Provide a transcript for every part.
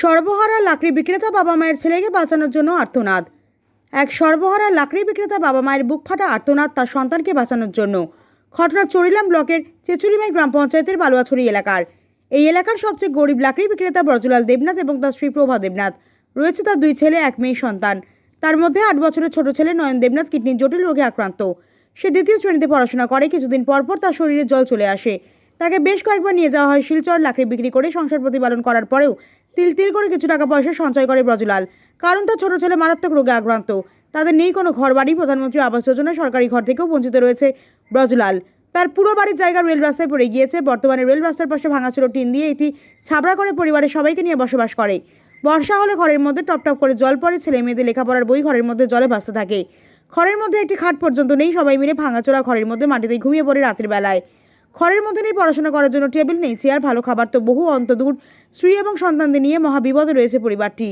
সর্বহারা লাকড়ি বিক্রেতা বাবা মায়ের ছেলেকে বাঁচানোর জন্য আর্তনাদ। এক সর্বহারা লাকড়ি বিক্রেতা বাবা মায়ের বুক ফাটা আর্তনাদ তার সন্তানকে বাঁচানোর জন্য। ঘটনা চরিলাম ব্লকের চেচুরিমাই গ্রাম পঞ্চায়েতের বালুয়াছড়ি এলাকার। এই এলাকার সবচেয়ে গরিব লাকড়ি বিক্রেতা ব্রজলাল দেবনাথ এবং তার স্ত্রী প্রভা দেবনাথ। রয়েছে তার দুই ছেলে, এক মেয়ে, সন্তান। তার মধ্যে আট বছরের ছোট ছেলে নয়ন দেবনাথ কিডনির জটিল রোগে আক্রান্ত। সে দ্বিতীয় শ্রেণীতে পড়াশোনা করে, কিছুদিন পর পর তার শরীরে জল চলে আসে। তাকে বেশ কয়েকবার নিয়ে যাওয়া হয় শিলচর, লাকড়ি বিক্রি করে সংসার প্রতিপালন করার পরেও তিল তিল করে কিছু টাকা পয়সা সঞ্চয় করে ব্রজলাল। কারণ তার ছোট ছেলে মারাত্মক রোগে আক্রান্ত। তাদের নেই কোনো ঘর বাড়ি প্রধানমন্ত্রী আবাস যোজনা, সরকারি ঘর থেকেও বঞ্চিত রয়েছে ব্রজলাল। তার পুরো বাড়ির জায়গা রেল রাস্তায় পড়ে গিয়েছে। বর্তমানে রেল রাস্তার পাশে ভাঙাচুর টিন দিয়ে এটি ছাবড়া করে পরিবারের সবাইকে নিয়ে বসবাস করে। বর্ষা হলে ঘরের মধ্যে টপ টপ করে জল পড়ে, ছেলে মেয়েদের লেখাপড়ার বই ঘরের মধ্যে জলে ভাসতে থাকে। ঘরের মধ্যে একটি খাট পর্যন্ত নেই, সবাই মিলে ভাঙাচোরা ঘরের মধ্যে মাটিতে ঘুমিয়ে পড়ে রাতের বেলায়। ঘরের মধ্যে নেই পড়াশোনা করার জন্য টেবিল নেই। চেয়ার ভালো খাবার তো বহু অন্তদূর স্ত্রী এবং সন্তানদের নিয়ে মহাবিপদে রয়েছে পরিবারটি।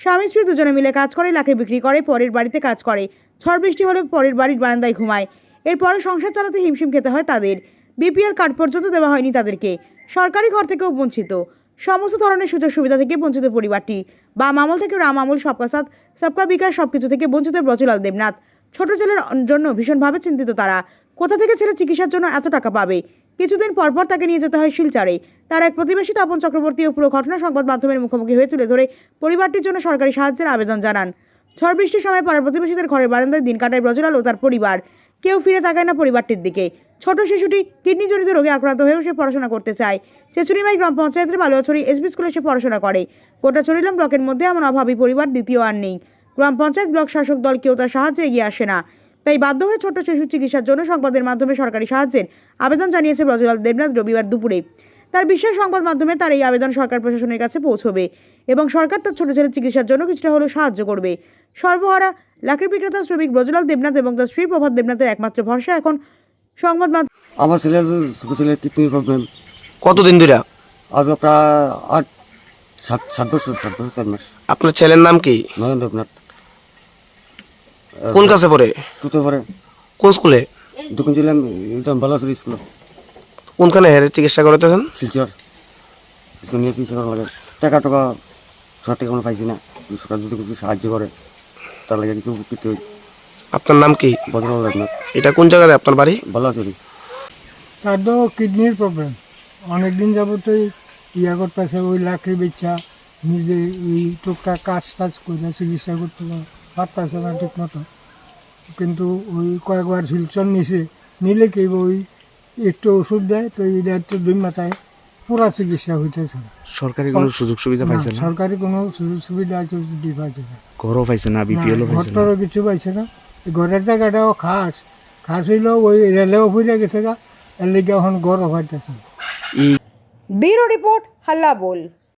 স্বামী স্ত্রী দুজনে মিলে কাজ করে লাকড়ি বিক্রি করে, পরের বাড়িতে কাজ করে। ঝড় বৃষ্টি হলে পরের বাড়ির বারান্দায় ঘুমায়। এরপরে সংসার চালাতে হিমশিম খেতে হয় তাদের। বিপিএল কার্ড পর্যন্ত দেওয়া হয়নি তাদেরকে। সরকারি ঘর থেকেও বঞ্চিত। সমস্ত ধরনের সুযোগ সুবিধা থেকে বঞ্চিত পরিবারটি। বাম আমল থেকে রাম আমল, সবকা সাথ, সবকা বিকাশ, সবকিছু থেকে বঞ্চিত ব্রজলাল দেবনাথ। ছোট ছেলের জন্য ভীষণভাবে চিন্তিত তারা। কোথা থেকে ছেলে চিকিৎসার জন্য এত টাকা পাবে? কিছুদিন পরপর তাকে নিয়ে যেতে হয় শিলচারে। তার এক প্রতিবেশী তপন চক্রবর্তী ও পুরো ঘটনা সংবাদ মাধ্যমের মুখোমুখি হয়ে তুলে ধরে পরিবারটির জন্য সরকারি সাহায্যের আবেদন জানান। ঝড় বৃষ্টির সময় পাড়ার প্রতিবেশীদের ঘরের বারান্দায় দিন কাটায় ব্রজলাল ও তার পরিবার। কেউ ফিরে তাকায় না পরিবারটির দিকে। ছোট শিশুটি কিডনি জনিত রোগে আক্রান্ত হয়েও সে পড়াশোনা করতে চায়। চেচুরিমাই গ্রাম পঞ্চায়েতের বালুয়াছড়ি এসবি স্কুলে সে পড়াশোনা করে। গোটা চরিলাম ব্লকের মধ্যে এমন অভাবী পরিবার দ্বিতীয় আর নেই। গ্রাম পঞ্চায়েত ব্লক শাসক দল কেউ তার সাহায্যে এগিয়ে আসে না। তাই বাধ্য হয়ে ছোট্ট শিশু চিকিৎসার জন্য সংবাদের মাধ্যমে সরকারি সাহায্যের আবেদন জানিয়েছে ব্রজলাল দেবনাথ রবিবার দুপুরে। তার বিশ্বাস সংবাদ মাধ্যমে তার এই আবেদন সরকার প্রশাসনের কাছে পৌঁছবে এবং সরকার তার ছোট ছেলের চিকিৎসার জন্য কিছুটা হলেও সাহায্য করবে। সর্বহারা লাকড়ি বিক্রেতা শ্রমিক ব্রজলাল দেবনাথ এবং তার স্ত্রী প্রভাত দেবনাথের একমাত্র ভরসা এখন সংবাদ মাধ্যম আমার ছেলের ছোট ছেলের কিডনির প্রবলেম কতদিন ধরে? আজ প্রায় আট সাত সাত বছর সাত বছর চার মাস। আপনার ছেলের নাম কি? নরেন্দ্র দেবনাথ। কোন কাছে পড়ে? টুতে পরে কোন স্কুলে দোকান ছিলাম একদম ভালো ছিল স্কুল কোনখানে হেরে চিকিৎসা করতেছেন শিলচর। শিলচর নিয়ে চিকিৎসা করা লাগে। টাকা টাকা সরকার থেকে কোনো পাইছি না। সরকার যদি কিছু সাহায্য করে তার লাগে কিছু উপকৃত হই। আপনার নাম কি? বদল দেবনাথ এটা কোন জায়গায় আপনার বাড়ি? ভালো আছি তার তো কিডনির প্রবলেম অনেকদিন যাবতই ইয়া করতেছে ওই লাকড়ি বেচা নিজে ওই টুকটাক কাজ টাজ করে চিকিৎসা করতে পারতেছে না ঠিক মতো। কিন্তু ওই কয়েকবার শিলচর নিছে নিলে কি ওই একটু ওষুধ দেয় তো এটা একটু দুই মাথায় পুরা চিকিৎসা হইতেছে। না। সরকারি কোনো সুযোগ সুবিধা পাইছে না, সরকারি কোনো সুযোগ সুবিধা আছে যদি পাইছে না। ঘরও পাইছে না পাইছে না? ঘরটারও কিছু পাইছে না। ঘরের জায়গাটাও খাস। খাস হইলেও ওই রেলেও ফুলে গেছে গা এর লিগে এখন গরম হইতেছে না। ব্যুরো রিপোর্ট হাল্লা বল।